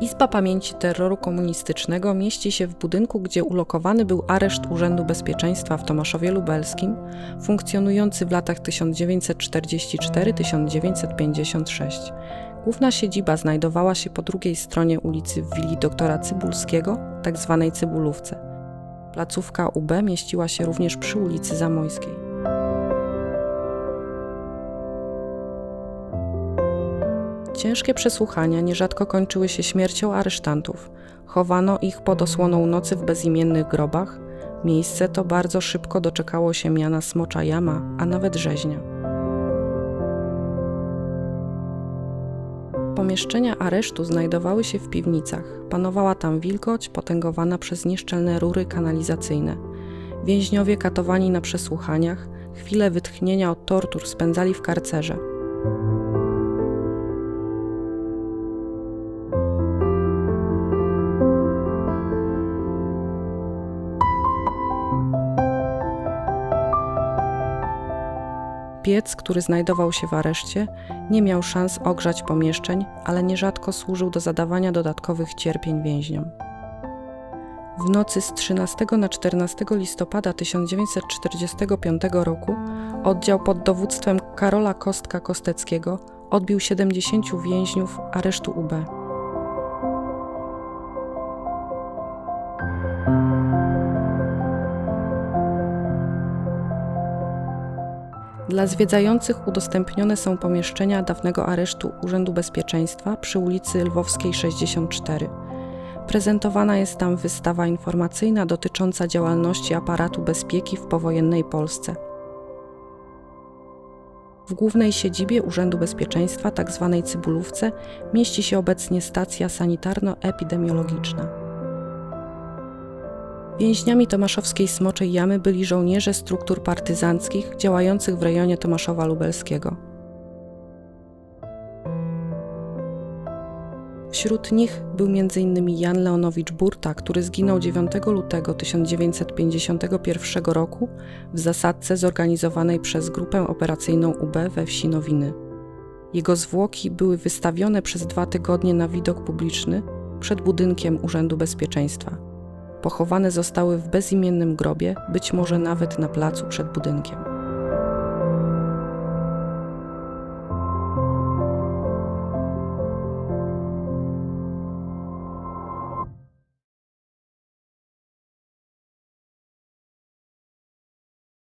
Izba Pamięci Terroru Komunistycznego mieści się w budynku, gdzie ulokowany był areszt Urzędu Bezpieczeństwa w Tomaszowie Lubelskim, funkcjonujący w latach 1944-1956. Główna siedziba znajdowała się po drugiej stronie ulicy w willi doktora Cybulskiego, tzw. Cybulówce. Placówka UB mieściła się również przy ulicy Zamojskiej. Ciężkie przesłuchania nierzadko kończyły się śmiercią aresztantów. Chowano ich pod osłoną nocy w bezimiennych grobach. Miejsce to bardzo szybko doczekało się miana Smocza Jama, a nawet rzeźnia. Pomieszczenia aresztu znajdowały się w piwnicach. Panowała tam wilgoć potęgowana przez nieszczelne rury kanalizacyjne. Więźniowie katowani na przesłuchaniach, chwile wytchnienia od tortur spędzali w karcerze. Piec, który znajdował się w areszcie, nie miał szans ogrzać pomieszczeń, ale nierzadko służył do zadawania dodatkowych cierpień więźniom. W nocy z 13 na 14 listopada 1945 roku oddział pod dowództwem Karola Kostka-Kosteckiego odbił 70 więźniów aresztu UB. Dla zwiedzających udostępnione są pomieszczenia dawnego aresztu Urzędu Bezpieczeństwa przy ulicy Lwowskiej 64. Prezentowana jest tam wystawa informacyjna dotycząca działalności aparatu bezpieki w powojennej Polsce. W głównej siedzibie Urzędu Bezpieczeństwa, tzw. Cybulówce, mieści się obecnie stacja sanitarno-epidemiologiczna. Więźniami Tomaszowskiej Smoczej Jamy byli żołnierze struktur partyzanckich działających w rejonie Tomaszowa Lubelskiego. Wśród nich był m.in. Jan Leonowicz Burta, który zginął 9 lutego 1951 roku w zasadce zorganizowanej przez grupę operacyjną UB we wsi Nowiny. Jego zwłoki były wystawione przez dwa tygodnie na widok publiczny przed budynkiem Urzędu Bezpieczeństwa. Pochowane zostały w bezimiennym grobie, być może nawet na placu przed budynkiem.